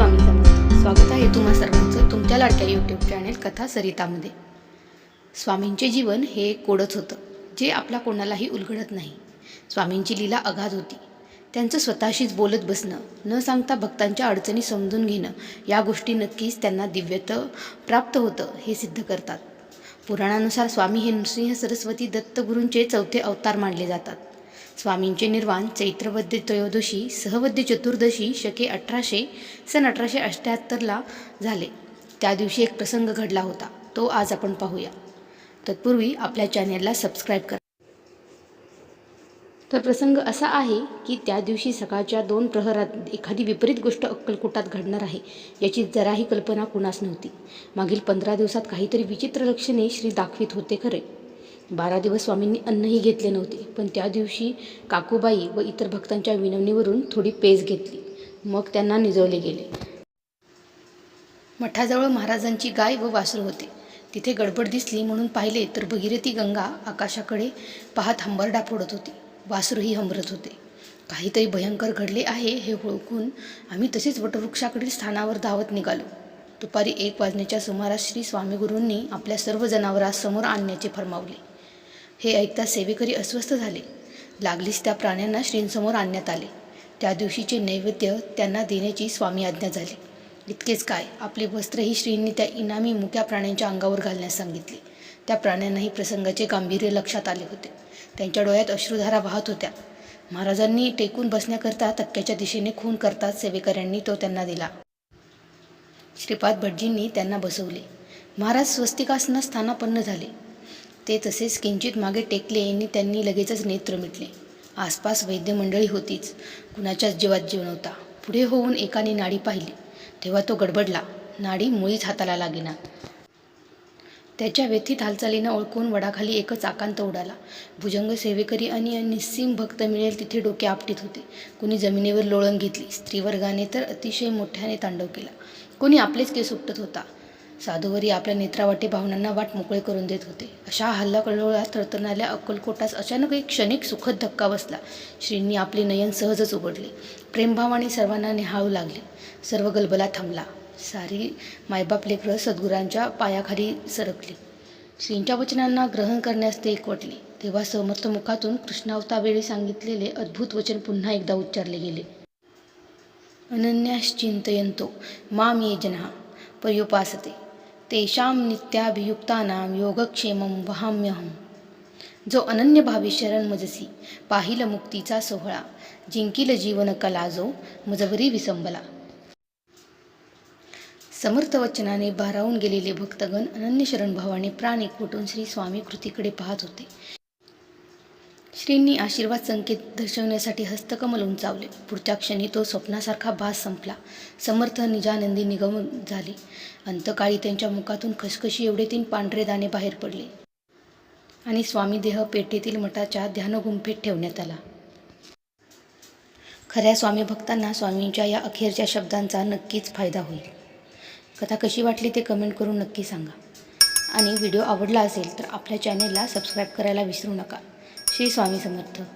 स्वामी समर्थ स्वागत आहे तुम्हा सर्वांचं तुमच्या लाडक्या यूट्यूब चॅनेल कथा सरितामध्ये. स्वामींचे जीवन हे कोडच होतं जे आपला कोणालाही उलगडत नाही. स्वामींची लीला अगाध होती. त्यांचं स्वतःशीच बोलत बसणं न सांगता भक्तांच्या अडचणी समजून घेणं या गोष्टी नक्कीच त्यांना दिव्यत्व प्राप्त होतं हे सिद्ध करतात. पुराणानुसार स्वामी हे नृसिंह सरस्वती दत्तगुरूंचे चौथे अवतार मानले जातात. स्वामींचे निर्वाण चैत्रवद्य त्रयोदशी सहवद्य चतुर्दशी शके अठराशे सन अठराशे अठ्ठ्याहत्तरला झाले. त्या दिवशी एक प्रसंग घडला होता. तो आज आपण पाहूया. तत्पूर्वी आपल्या चॅनेलला सबस्क्राईब करा. तर प्रसंग असा आहे की त्या दिवशी सकाळच्या दोन प्रहरात एखादी विपरीत गोष्ट अक्कलकोटात घडणार आहे याची जराही कल्पना कुणास नव्हती. मागील पंधरा दिवसात काहीतरी विचित्र लक्षणे श्री दाखवित होते खरे. बारा दिवस स्वामींनी अन्नही घेतले नव्हते पण त्या दिवशी काकूबाई व इतर भक्तांच्या विनवणीवरून थोडी पेज घेतली. मग त्यांना निजवले गेले. मठाजवळ महाराजांची गाय व वासरू होते. तिथे गडबड दिसली म्हणून पाहिले तर भगीरथी गंगा आकाशाकडे पाहत हंबरडा फोडत होती. वासरूही हंबरत होते. काहीतरी भयंकर घडले आहे हे ओळखून आम्ही तसेच वटवृक्षाकडील स्थानावर धावत निघालो. दुपारी एक वाजण्याच्या सुमारास श्री स्वामीगुरूंनी आपल्या सर्व जनावरांसमोर आणण्याचे फरमावले. हे ऐकता सेवेकरी अस्वस्थ झाले. लागलीच त्या प्राण्यांना श्रींसमोर आणण्यात आले. त्या दिवशीचे नैवेद्य त्यांना देण्याची स्वामी आज्ञा झाली. इतकेच काय आपले वस्त्रही श्रींनी त्या इनामी मुक्या प्राण्यांच्या अंगावर घालण्यास सांगितले. त्या प्राण्यांनाही प्रसंगाचे गांभीर्य लक्षात आले होते. त्यांच्या डोळ्यात अश्रुधारा वाहत होत्या. महाराजांनी टेकून बसण्याकरता तक्क्याच्या दिशेने खून करताच सेवेकऱ्यांनी तो त्यांना दिला. श्रीपाद भटजींनी त्यांना बसवले. महाराज स्वस्तिकासनं स्थानापन्न झाले. ते तसेच किंचित मागे टेकले आणि त्यांनी लगेचच नेत्र मिटले आसपास वैद्यमंडळी होतीच. कुणाच्याच जीवात जीव नव्हता. पुढे होऊन एकाने नाडी पाहिली. तेव्हा तो गडबडला. नाडी मुळीच हाताला लागेना. त्याच्या व्यथित हालचालीनं ओळखून वडाखाली एकच आकांत उडाला. भुजंग सेवेकरी आणि निस्सीम भक्त मिळेल तिथे डोके आपटीत होते. कुणी जमिनीवर लोळण घेतली. स्त्रीवर्गाने तर अतिशय मोठ्याने तांडव केला. कोणी आपलेच केस उपटत होता. साधूवरी आपल्या नेत्रावाटी भावनांना वाट मोकळे करून देत होते. अशा हल्ला कळवळ्यात तळतळणाऱ्या अक्कलकोटास अचानक एक क्षणिक सुखद धक्का बसला. श्रींनी आपले नयन सहजच उघडले. प्रेमभावाने सर्वांना निहाळू लागले. सर्व गलबला थांबला. सारी मायबाप लेकरं सद्गुरांच्या पायाखाली सरकली. श्रींच्या वचनांना ग्रहण करण्यास ते एकवटले. तेव्हा समर्थ मुखातून कृष्णावतावेळी सांगितलेले अद्भुत वचन पुन्हा एकदा उच्चारले गेले. अनन्याश्चिंतयंतो माम ये जना पर्युपासते तेषां नित्याभियुक्तानां योगक्षेमं वहाम्यहम जो अनन्य भावी शरण मजसी पाहिल मुक्तीचा सोहळा जिंकील जीवन कला जो मजवरी विसंबला। समर्थ वचनाने भारावून गेलेले भक्तगण अनन्य शरणभावाने प्राणी एकवटून श्री स्वामी कृतीकडे पाहत होते। श्रींनी आशीर्वाद संकेत दर्शवण्यासाठी हस्तकमल उंचावले. पुढच्या क्षणी तो स्वप्नासारखा भास संपला. समर्थ निजानंदी निगम झाली. अंतकाळी त्यांच्या मुखातून खसखशी एवढे तीन पांढरे दाणे बाहेर पडले. आणि स्वामी देह पेठेतील मठाच्या ध्यानगुंफेत ठेवण्यात आला. खऱ्या स्वामी भक्तांना स्वामींच्या या अखेरच्या शब्दांचा नक्कीच फायदा होईल. कथा कशी वाटली ते कमेंट करून नक्की सांगा. आणि व्हिडिओ आवडला असेल तर आपल्या चॅनेलला सबस्क्राईब करायला विसरू नका. श्री स्वामी समर्थ.